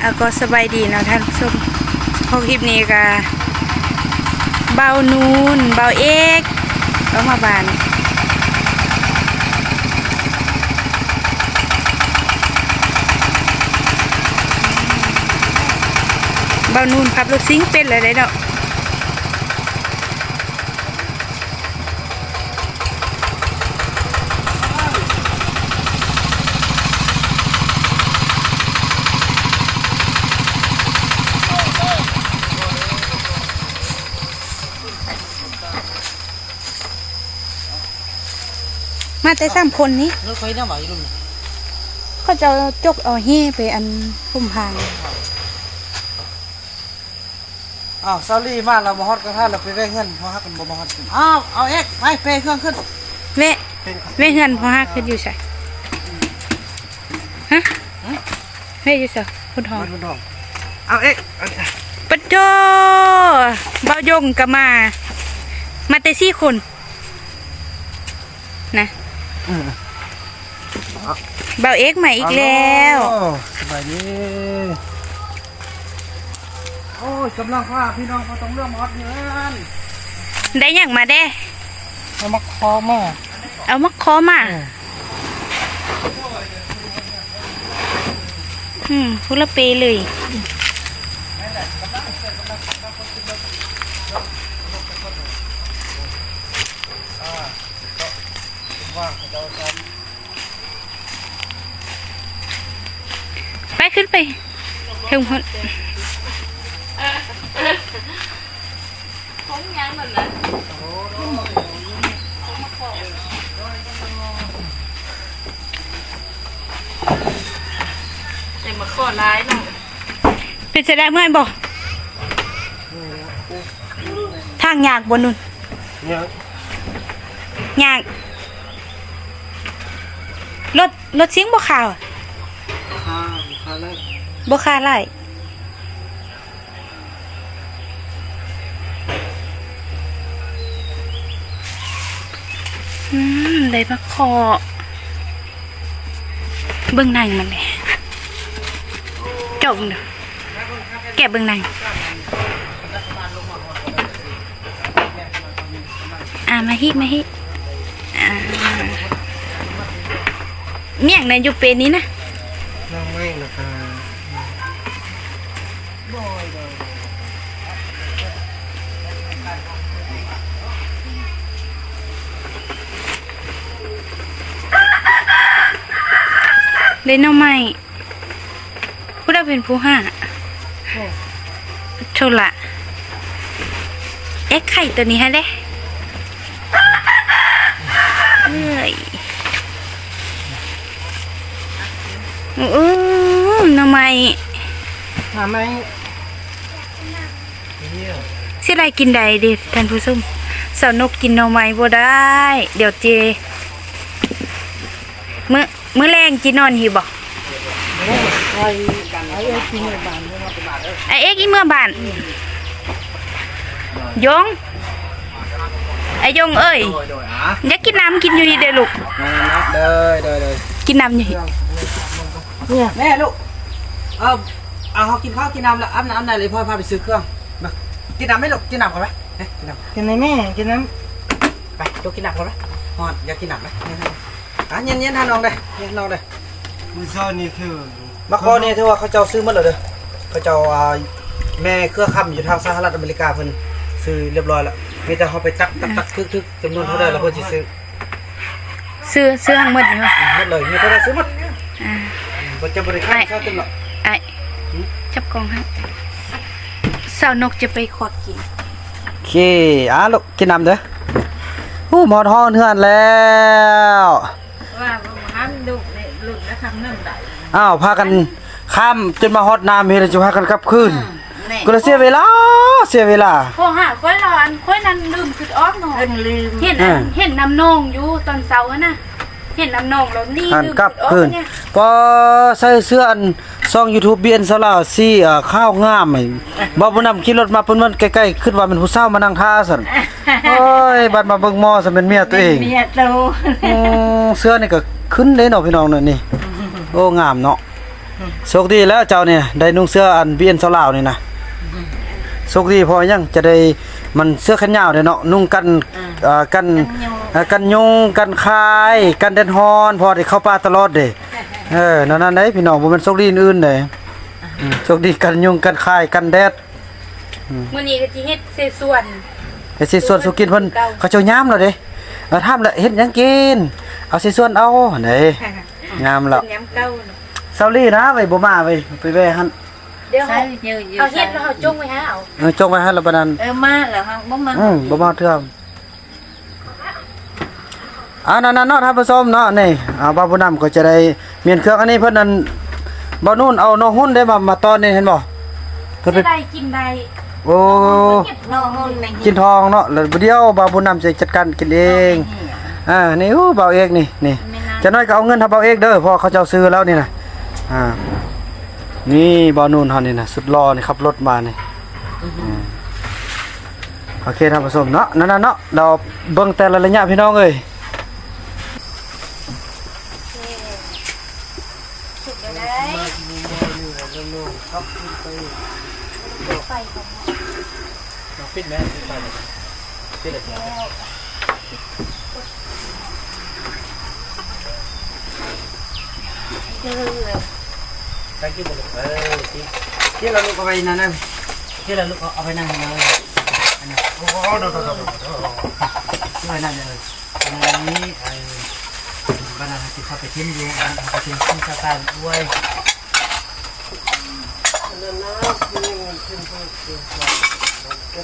เอาก็สบายดีเนาะท่านผู้ชมพอคลิปนี้ก็เบานูนเบาเอกเอามาบานเบานูนพับลูกซิงเป็นเลยไรเนาะ มาแต่สามคนนี้รถไฟน้ำไหวรุ่นน่ะเขาจะเอาจกเอาเฮ่ไปอันพุ่มพางอ้าวซาลี่มาเรามาฮอดกระทะเราไปแว่งเงินเพราะฮักกันบ่มาฮอดอ้าวเอาเอ็กไปเปย์เครื่องขึ้นเวะเวะเฮือนพอฮักขึ้นอยู่ใช่ฮะเวะอยู่ใช่คุณทองมันมันดองเอาเอ็กเอาเอ็กปะโจเบายงก็มา มาแต่สี่คนนะอืม เบาเอกใหม่อีกแล้วโอ้สบายดีโอ้ยกำลังว่าพี่น้องเขาต้องเริ่มฮอดเงินได้อย่างมาได้เอามาคอมาเอามาขอมาอืมพุละเปเลย ขึ้นไปถึงคนเป็นจะได้เมื่อยบอกทางยากบนนุ่นเนี่ยยากรถรถเสียงบ่ข่าวอะข้าข้าเลย บ่ค่าไล่อืมได้มาคอเบิ่งหนังมันเลยจบเด้อแกะเบิ่งหนังอ่ามาฮิมาฮิอ่าเมี่ยงในยูเป็นนี้นะ เล่นเอาใหม่ผู้ได้เป็นผู้ห้าโชละเอ็กไข่ตัวนี้ให้เด้เอ้ยอือหน่อไม้ทำไมเยี่ยมเสียดายกินใดเดิท่านผู้ชมสาวนกกินหน่อไม้บ่ได้ เดี๋ยวเจมื้อ มื้อแรงจีนอนหิวบ่ไอ้ไอ้เอ็กซ์ที่เมื่อบานเนี่ยมาเป็นบาทเด้อไอเอ็กอีเมื่อบ้านยงไอยงเอ้ยโดยโดยอะอยากกินน้ำกินอยู่ดีเด้อลูกนั่นนะเด้อเด้อเด้อกินน้ำอยู่เนี่ยแม่ลูกเอาเอาเขากินข้าวกินน้ำแล้วอาบน้ำได้เลยพ่อพาไปซื้อเครื่องมากินน้ำไหมลูกกินน้ำก่อนไหมเอ๊ะกินน้ำกินไหมแม่กินน้ไปลูกกินน้ำก่อนไหมฮอดอยากกินน้ำไหม อะเย็นเย็นๆทานน้องเลยเย็นน้องเลยำมือซ้อนนี่คือมาคอเนี่ยที่ว่าเขาเจ้าซื้อหมาเลยเด้อเขาเจ้าอ่าแม่เครือคำอยู่ทางสหรัฐอเมริกาเพิ่นซื้อเรียบร้อยแล้วมีแต่เขาไปตักตักตักทึกทึกจำนวนเท่าใดแล้วเพิ่นสิซื้อซื้อซื้อทั้งหมดนี่วะหมดเลยมีเท่าใดซื้อหมดอ่าบ่จะบริการเท่าเต็มหรอกไอจับกล่องให้สาวนกจะไปขอดกินโอเคอะลูกกินน้ำเด้อหูหมอทอนเฮือนแล้ว ว่าห้ามดุเนี่ยหลุดแล้วทำนั่นได้อ้าวพากันข้ามจนมาฮอดน้ำเฮ็ดให้จะพากันกลับคืนก็เลยเสียเวลาเสียเวลาโทรหาค่อยรออันค่อยนั้นลืมคือออกหนอเพิ่นลืมเห็นอันเห็นน้ำนองอยู่ตอนเช้าอะนะเห็นน้ำนองแล้วนี่หันลืมกลับออกคืนเนี่ยพอใส่เสื้ออันซ่อง YouTube เบียนซะแล้วสิเอ่อข้าวงามไอ้บ่บ่นำขี่รถมาเพิ่นมันใกล้ๆคิดว่าเป็นผู้สาวมานั่งท่าซั่น โอ้ยบัดมาเบิ่งหมอซะเป็นเมียตัวเองเมียโตอืมเสื้อนี่ก็ขึ้นเลยเนาะพี่น้องเนาะนี่ โอ้งามเนาะโชคดีแล้วเจ้าเนี่ยได้นุ่งเสื้ออันเบียนสลาวนี่นะโชคดีพอยังจะได้มันเสื้อแขนยาวเนี่ยเนาะนุ่งกันเอ่อกันเอ่อกันยุงกันคายกันแดดฮ้อนพอได้เข้าป่าตลอดเด้เออนั่นนั่นเด้พี่น้องบ่แม่นโชคดีอื่นๆเด้อืมโชคดีกันยุงกันคายกันแดดมื้อนี้ก็สิเฮ็ดเสส่วน เฮ็ดสิส่วนสุกินเพิ่นเขาเจ้ายามแล้วเด้เออถามแล้วเฮ็ดหยังกิน เอาสิส่วนเอาเด้งามแล้วเป็นยำเก่าเนาะเซาลี่นะไว้บ่มาไว้ไปแว่หั่นเดี๋ยวใช่เฮาเยอะอยู่เอาเฮ็ดแล้วเฮาจงไว้หาเอาเออจงไว้ให้แล้วบัดนั้นเออมาแล้วฮะบ่มาอืมบ่มาเทื่อมอ่านั่นๆเนาะท่านผู้ชมเนาะนี่อ่าบ่าวผู้นำก็จะได้เมียนเครื่องอันนี้เพิ่นนั่นบ่นู่นเอาน้องหุ้นได้มามาตอนนี้เห็นบ่เพิ่นไปจะได้กินได้ โอ้นอหุ่นในกินทองเนาะแล้วเดี๋ยวบ่าวผู้นำจะจัดการกินเองอ่านี่โอ้บ่าวเอกนี่นี่ไม่น่าจะน้อยก็เอาเงินทำบ่าวเอกเด้อเพราะเขาเจ้าซื้อแล้วนี่นะอ่านี่บ่าวนู่นเฮานี่นะสุดหล่อนี่ขับรถมานี่อืมโอเคท่านผู้ชมเนาะนั่นน่ะเนาะเราเบิ่งแต่ละระยะพี่น้องเอ้ย สุกแล้วได้ไฟของ ปิดแม่ปิดไฟปิดเลยเด้อใส่กินเลยเออกินกินแล้วลูกเอาไปนั่นนะกินแล้วลูกเอาไปนั่งเลยอันนั้นโอ้โหโดดโดดโดดโดดเอาไปนั่งเลยอันนี้ไอ้บ้านนั้นที่เขาไปทิ้งอยู่อันเขาไปทิ้งทิ้งกระต่ายด้วยนั่นนะทิ้งทิ้งทิ้งทิ้งเออขึ้นยังขึ้นห้องมีใส่ย่างให้มันค่อยเปื่อยเอา เ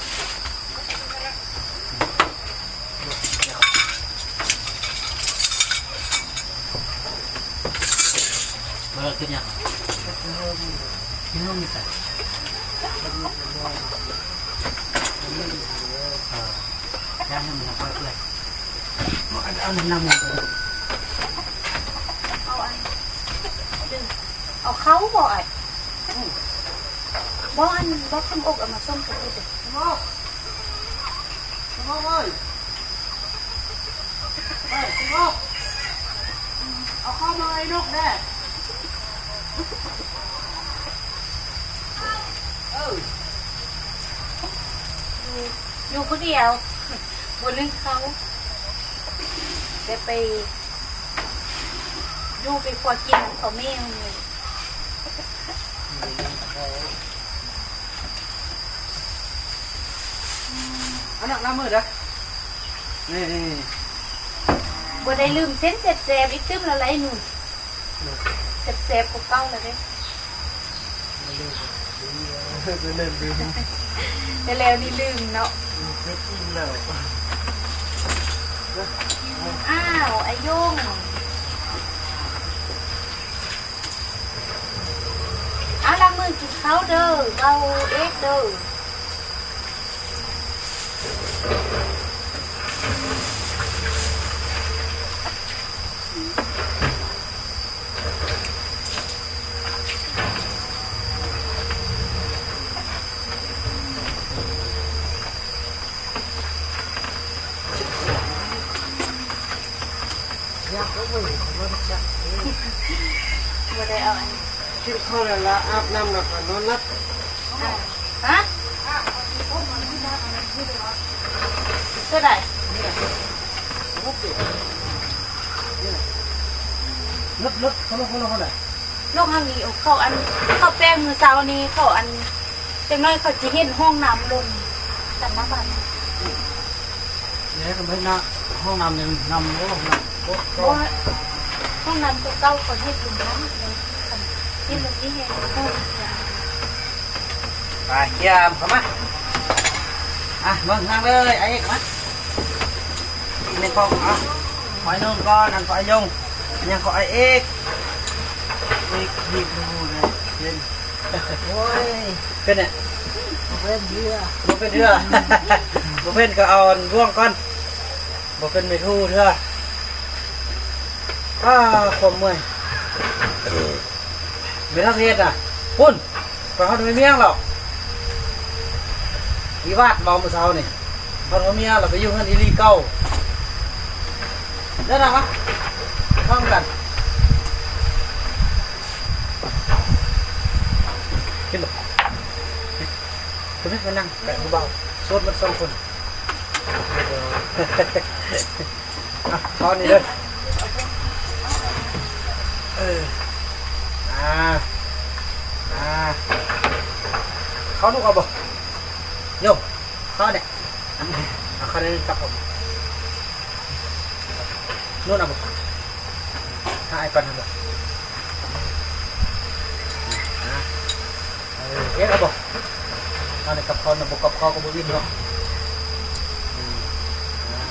อาน้ำน้ำมันเอาอันดึงเอาเขาบ่อะบ่อันบ่ทำ อกเอามาส้มกับอีกเอโอ้ยเฮ้ยโอ้เอาเข้ามาไอ้นกแน่อยู่คนเดียวบนนึงเขาจะไปอยู่ไปขวกินเขาแม่เลย อันนั้นน้ำมือเด้อนี่นี่บ่ได้ลืมเส้นเจ็บๆอีกตึ้มละไรหนุ่นเจ็บๆกว่าเก่าแล้วเด้แต่แล้วนี่ลืมเนาะอ้าวไอ้โยงอ้าวล้างมือกินข้าวเด้อเบาเอ็กเด้อ บ่ได้เอาอันนี้กินข้าวแล้วละอาบน้ำแล้วก็นอนนับฮะเท่าไหร่นึกนึกเขาลงเขาลงเขาไหนลูกทางนี้เขาอันเขาแป้งมือเช้านี้เขาอันจังน้อยเขาจะเห็นห้องน้ำลงกันน้ำมันเนี่ยก็ไม่น่าห้องน้ำหนึ่งน้ำโอ้น้ำโอ้ ห้องน้ำตัวเก่าเขาเห็นลงน้ำเลยที่มันที่เห็นห้องน้ไปเกี่ยมเข้ามาอะเบิ่งนั่งเลยไอ้เอกมาในกองอะหอยนุ่นก่อนนั่นก็ไอ้ยงยังก็ไอ้เอกเอกบีบดูเลยเป็นโอ้ยเป็นเมื่อบ่เป็นนก็เอาร่วงก่อนบ่เป็นไม่ทู่เรืออ้าความเมื่อยเป็นทักเทศอะพุ่นไปเขาไม่เมียงหรอกวิวาทเมาเมื่อเช้านี่เขาไม่เมียงเราไปยู่เฮือนอีลีเก้าได้นะวะพร้อมกันกินหรอคุณไม่มานั่งแกะเบาๆสดมันสองคนอะตอนนี้เลย อออ่าอ่าเขาดูเอาบ่โยมเขาเนี่ยเอาเขาเนี่ยจับผมนู่นเอาบ่ถ้าไอ้ปันเอาบ่อ่าเออเอ๊ะเอาบ่เอาเนี่ยกับเขาเนี่ยบ่กับเขาก็บ่วิ่งเนาะอืมอ่า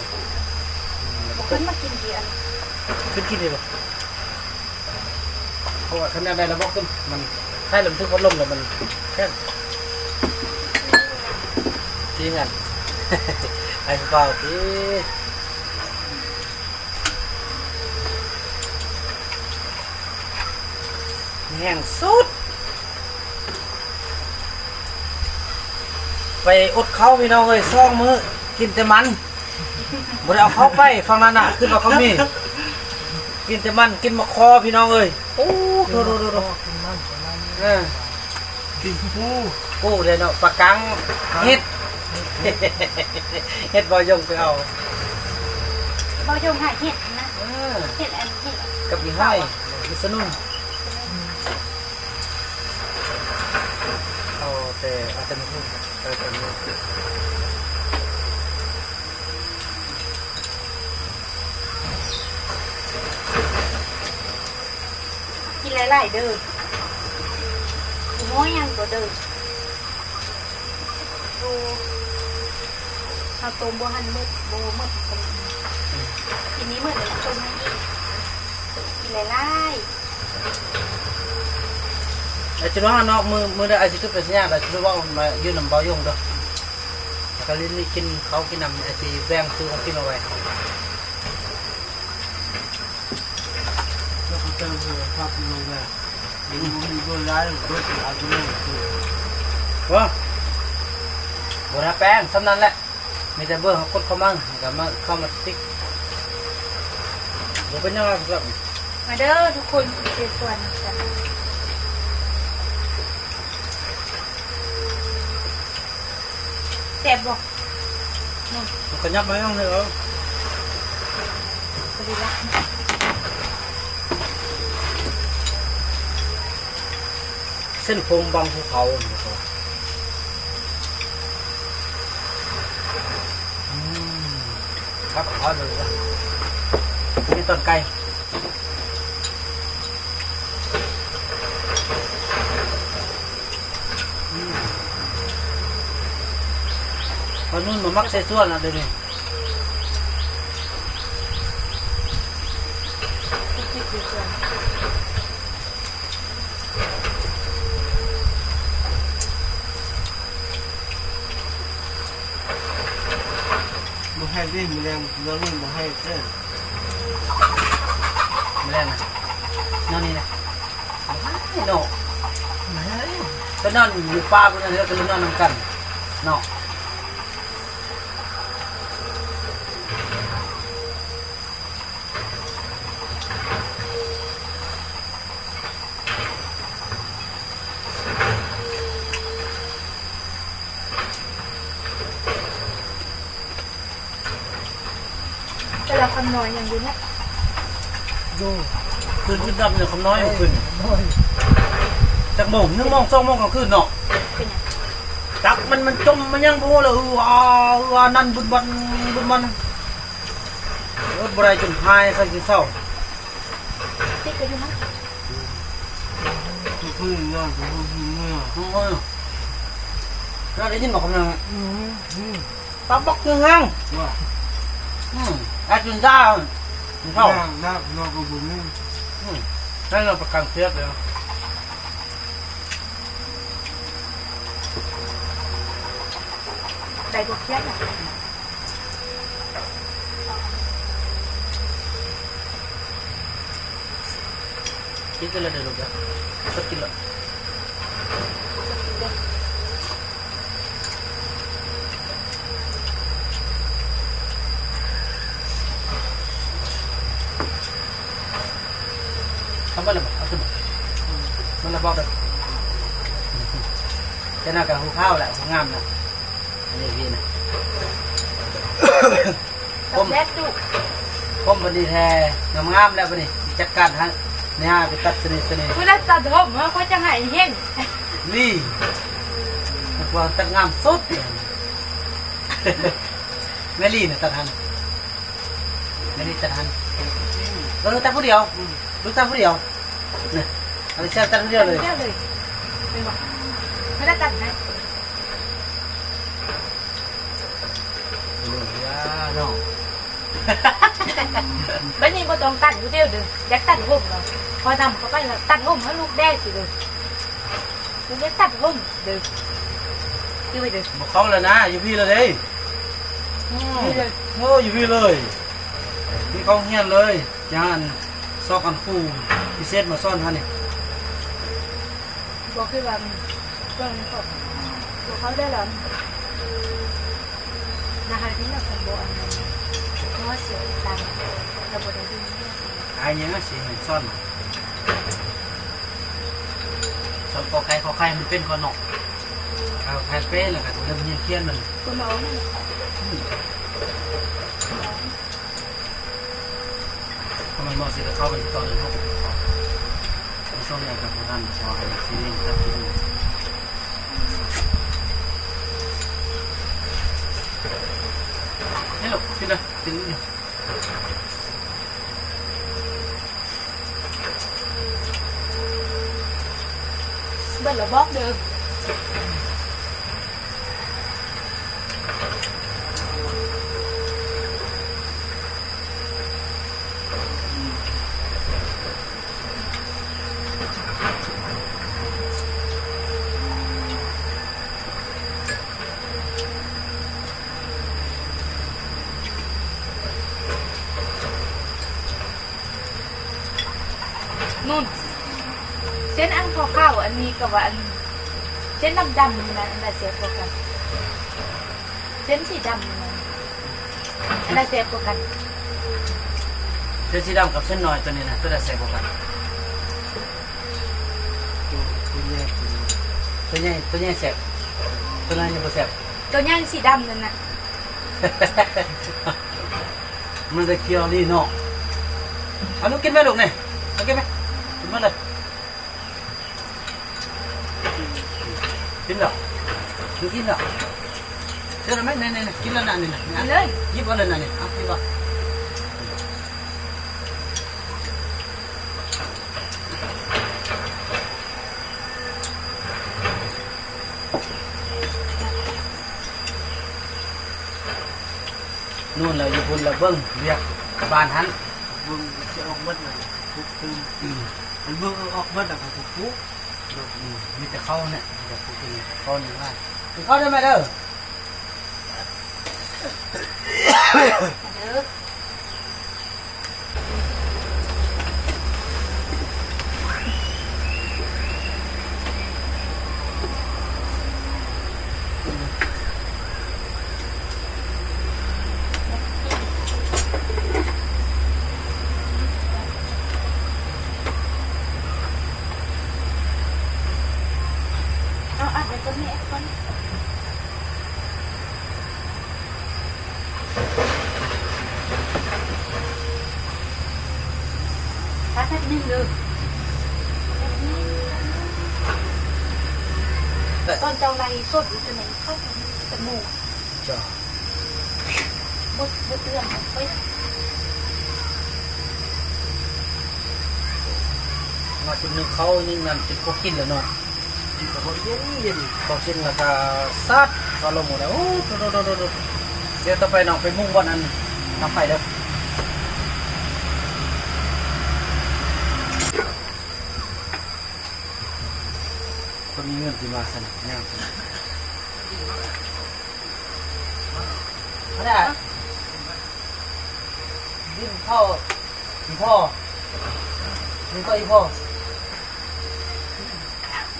อืมแล้วบ่ขึ้นมากินเบียร์ขึ้นกินเลยบ่เพ ราะว่าคะแนนได้ระบบขึ้นมันใช่ลมทุกคนลมแล้วมันแค่จริงอะไอ้เปล่าพี่แห้งสุด ไปอดเข้าพี่น้องเอ้ยซ่องมือกินแต่มันบ่ได้เอาเข้าไปฟังนั่นน่ะขึ้นมาเขามีกินแต่มันกินมะคอพี่น้องเอ้ยโอ้ โหโดโดโดกินมันเออกินปูปูเลยเนาะปลากังเฮ็ดเฮ็ดบ่ยงไปเอาบายงหายเห็ดนะเออเห็ดอันเห็ดกับยี่ห้อยมีสนุนเอาแต่อาจจะไม่พูดเออแต่ไม่พูด กิน หลายๆเด้อน้อยยังก็เด้อดูเอาต้มบัวหันมืดโบมืดต้มกินนี้มืดเลยต้มให้อีกกินหลายไอ้จุดว่านอกมือมือได้ไอ้จุดเป็นสัญญาณไอ้จุดว่ามายืนนำเบายงเด้อแล้วก็ลิ้นกินเขากินนำไอ้ที่แบ่งซื้อของกินเอาไว้ แล้วก็เติมหัวพักลงเลยมีมีคนร้ายก็จะเอาตัวนี้คือว่าบัวแป้งสำนั้นแหละมีแต่เบื่อเขากดเข้ามากับมาเข้ามาติ๊กบัวเป็นยังไงครับมาเด้อทุกคนกินเศษส่วนกันแซ่บบ่มันก็ยับไปยังเลยเออสวัสดีละ เส้นโค้งบางภูเขาเนี่ยครับอืมครับเอาเลยนะนี่ต้นไก่อืมตอนนู้นมันมักใส่ส่วนนะเดี๋ยวนี้นี่คือส่วน มา ให้เล่นแรงเราเล่นมาให้เล่นไม่ได้นะนอนนี่นะไม่โนก็นอนอยู่ป่าพวกนั้นแล้วก็เลยนอนนำกันเนาะแต่ละคำ น้อยอย่างนี้เนี่ยดูคืนขึ้นดำเนี่ยคำน้อยกว่าขึ้นจากโมงหนึ่งโมงสองโมงกลางคืนเนาะเป็นอย่างจักมันมันจมมันยังพูเลยอืออ่าอืออ่านั่นบุญบันบุญบันรถบรายจนหายสักทีเศร้าติ๊กกันอยู่มั้งทุกคนนอนทุกคนเมื่อโอ้ยเราได้ยินบอกคำนึงตาบอกยังห้างว่า อืมอาจุนจ้าเข้านั่งนั่งนอนกับบุญนี่อืมให้เราประกันเสียบเลยนะใจบกเครียดอะคิดกันเลยเดี๋ยวลูกจะสักกินล ทำไปเลยมั้ยเอาขึ้นมามันระบอกเลยจะน่ากับหูข้าวแหละหูงามนะอันนี้พี่นะกับแซ่บดุผมบันดีแท้งามงามแล้วบันนี้จัดการฮะเนี่ยไปตัดสนิทสนิทเวลาตัดผมเขาจะหายเห็นนี่นัวาตัดงามสุดแม่ลี่เนี่ยตัดทันแม่ลี่ตัดทันเออตัดผู้เดียว ตัดผู้เดียวเนี่ยเอาไปเชื่อตัดผู้เดียวเลยเดียวเลยเป็นบอกไม่ได้ตัดนะเหลือเนาะไม่นี่บ่ต้องตัดอยู่เดียวเด้ออยากตัดผมเหรอพอทำเข้าไปแล้วตัดผมให้ลูกได้สิเด้อลูกได้ตัดผมเด้อคือไปเด้อบอกเขาเลยนะอยู่พี่เลยเด้ยนี่เลยโอ้อยู่พี่เลยมีกองเฮียนเลยยาน ซอกอันคู่พิเศษมาซ่อนท่านเนี่ยบอกคือว่าเพิ่นเขาบอกเขาได้แล้วนะคะที่เราเป็นโบอันนั้นเพราะว่าเสียตังค์เราบ่ได้ดูเนี่ยไอ้ยังสิเห็นซ่อนมาซ่อนกอไก่ขอไข่มันเป็นกอนอกเอาไข่เป้แล้วก็เริ่มเฮียนเคียนมันคุณเอาเนี่ยถ้ามันบอกสิจะเข้าไปตอนนึง เขาไม่ต้องอยากกับพนันพอให้ซีรีส์ตัดที่นี่นี่หรอกกินเลยกินนี่เบิ่นละบอกเด้อ นุ่น เส้นอันขาวๆอันนี้กับว่าอันเส้นดำๆนี่นะอันใดเสียกว่ากันเส้นสีดำนี่นะอันใดเสียกว่ากันเส้นสีดำกับเส้นน้อยตัวนี้นะตัวใดแสบกว่ากันตัวใหญ่ตัวใหญ่แสบตัวนั้นยังบ่แสบตัวย่างสีดำนั่นน่ะมันจะเคี้ยวนี่เนาะเอาลูกกินไหมลูกเนี่ยเอากินไหมกินมาเลย กินเหรอกินกินเหรอเจอไหมเนี่ยเนี่ยกินแล้วนะเนี่ยกินนะเลยยิบเอาเมีแต่เข้าเนี่ยมีแต่ผู้กินเข้าหนึ่งว่าเข้าได้ไหมเด้อ เด้อ เอาอะเดี๋ยวจะมีแอปก่อนถ้าแป๊บนึงเด้อตอนเจ้าไรสดอยู่จะไหนเข้าไปจมูกจ้าบดบดเรื่องเฮ้ยมาจุดหนึ่งเขานี่นั่นจุดเขากินแล้วเนาะแต่ว่าเย็นเย็นเขากินแล้วก็ซัดก็ลงหมดแล้วโอ้โดดโดดโดดโดดเดี๋ยวต่อไปน้องไปมุ่งบอลอันทำไฟเด้อ คนมีเงินที่มาสนับเนี่ยสนับเขาได้ดิ้นพ่ออีพ่อดิ้นก็อีพ่อ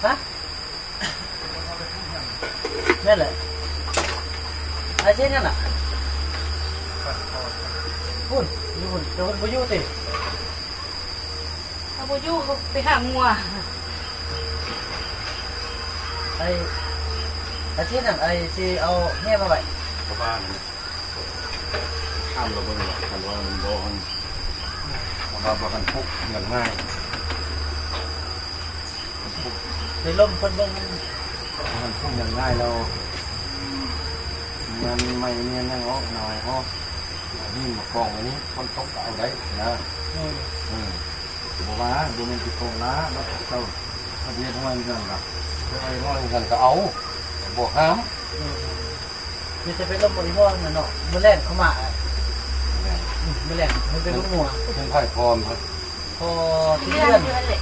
ฮะนั่นแหละอะไรเช่นนั่นอะพูดอยู่บนเดี๋ยวมันไปอยู่ติเอาไปยู่ไปหางัว อ้อาทิตย์นั้นไอ้สิเอาแห่มาไว้ชาวบ้านนะข้ามเราเบิ่งหรอกกันว่ามันโดนเพราะว่าบ่กันพุกเงินง่ายในลมเพิ่นเบิ่งมันพุกเงินง่ายเราเงินไม่เงินนั่งออกหน่อยฮะนี่มากองอันนี้คนตกเอาได้นะอืมอืมบอกว่าดูมันติดตรงล้าแล้วเจ้าทะเบียนห้อยเงินกับ ไอ้ห้อยเงินก็เอาบวกห้ามอืมนี่จะเป็นลมบ่อีบ่นั่นเนาะมื้อแรกเข้ามาอืมมื้อแรกมันเป็นลูกหัวเช่นไผ่พร้อมครับพอที่เดืเดืออนนเดือนเลย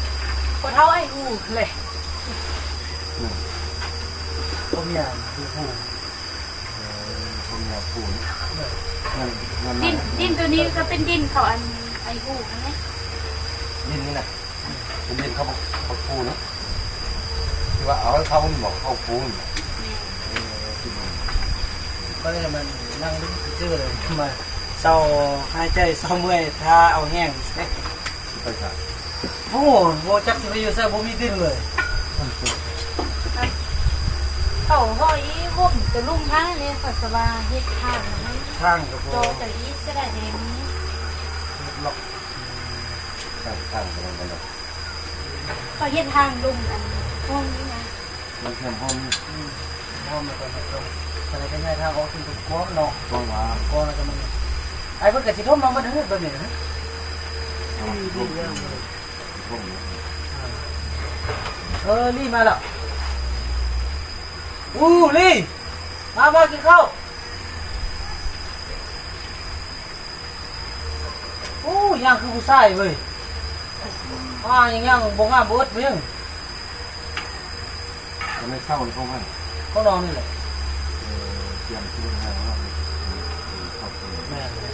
พอเท่าไอ้อูเลยก็มีอะดูผู้คนเมียปูนเงินเงินดินดินตัวนี้ก็เป็นดินเขาอันไอ้อูนะดินนี่นะเป็นดินเขาเขาปูนะ ที่ว่าเอาให้เขาบอกเขาปูนก็เลยมันนั่งชื่อเลยมาเศร้าหายใจเศร้าเมื่อยถ้าเอาแห้งไปใส่โอ้โหจักสิไปอยู่ซะบ่มีดินเลยเขาห้อยห่มจะลุ่มทั้งนี้เขาสบายเฮ็ดทางนะทางก็โจบ่แต่อีสก็ได้เดนี้ล็อกข้างข้างกันกันเลยเขาเฮ็ดทางลุ่มอัน ห้องนี้นะมันเทียมห้องห้องมันก็มันก็อะไรก็ง่ายทางออกถึงกว้างเนาะต้องมากว้างแล้วก็มันไอ้เพิ่นก็สิทมมาบ่ถึงแบบนี้นะเออลี่มาแล้วอู้ลี่มามากินข้าวอู้ยังคือผู้ชายเว้ยอ่ายังยังบ่งามบ่อึดเพียง จะไม่เข้าในห้องให้เขานอนนี่แหละเตรียมชุดให้แล้วขอบคุณแม่นเลย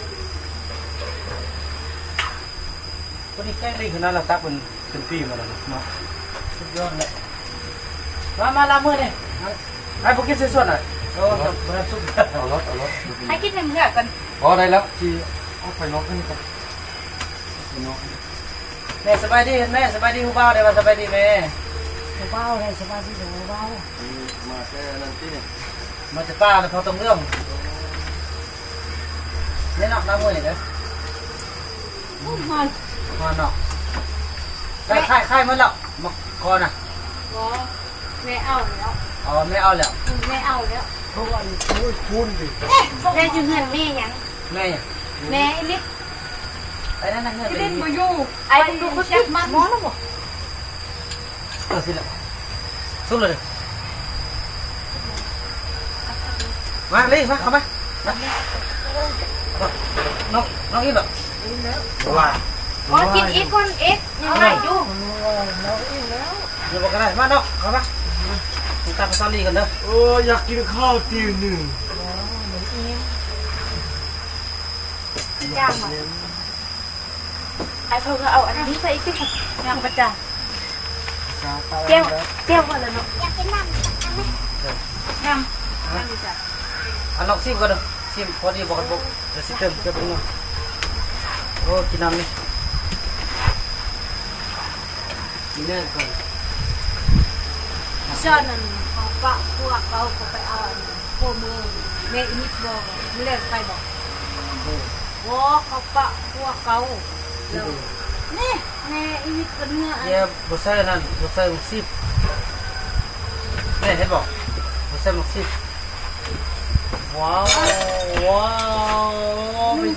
พอดีแกล้งดีขนาดเราตักเป็นเป็นปีมาแล้วเนาะสุดยอดเลยมามาลามือเนี่ยไอ้พวกกินสดๆหน่อยโอ้ยบรับสุดเอารถเอารถให้กินน้ำเลือดก่อนพอได้แล้วที่เอาไปนกนี่ครับไปนกแม่สบายดีแม่สบายดีหูเบาได้ป่ะสบายดีแม่ หูเบาได้สบายดีหูเบามาแค่นั้นที่นี่มาจะป้าเลยพอตรงเรื่องเนี่ยนอกน้ำมือนี่เด้อมามาเนาะได้ไข่ไข่มันแล้วมาคอน่ะบ่แม่เอาแล้วอ๋อไม่เอาแล้วแม่เอาแล้วเพราะว่าโอ้ยคุณดิแม่อยู่เฮือนแม่ยังแม่เนี่ยแม่ไอ้ลิฟไอ้นั่นนั่งเงินไปเล่นนี่มาอยู่ไอ้ดูเขาติดมันมอแล้วบ่เออสิละสู้เลยมาเลยมาเข้ามามาน้องน้องอีแบบว่าอ๋อกิ นอีกคนอีกยังไงอยู่อย่าบอกกันได้มาน้องเข้ามาติดตามซาลีกันเด้อโอ้อยากกิน เพิ่งเอาอันนี้ใส่อีกสิย่างประจาเปรี้ยวเปรี้ยวก่อนเลยเนาะอยากกินน้ำน้ำน้ำจ้ะอันลองซิมก่อนเด้อซิมพอดีบอกกันบอกเดี๋ยวสิเติมเติมไปเนาะโอ้กินน้ำนี่กินเนื้อก่อนช้อนนั่นเอาปะพวกเขาก็ไปเอาพวกมือแม่อีนิดบอกไม่เล่นใครบอกวอเขาปะพวกเขาแล้วนี่แม่อีนิดเป็นเนื้ออันเดี๋ยวบุษใส่นั่ Nej, inget på den här. Ja, vad säger han? Vad säger Osip? Wow, wow.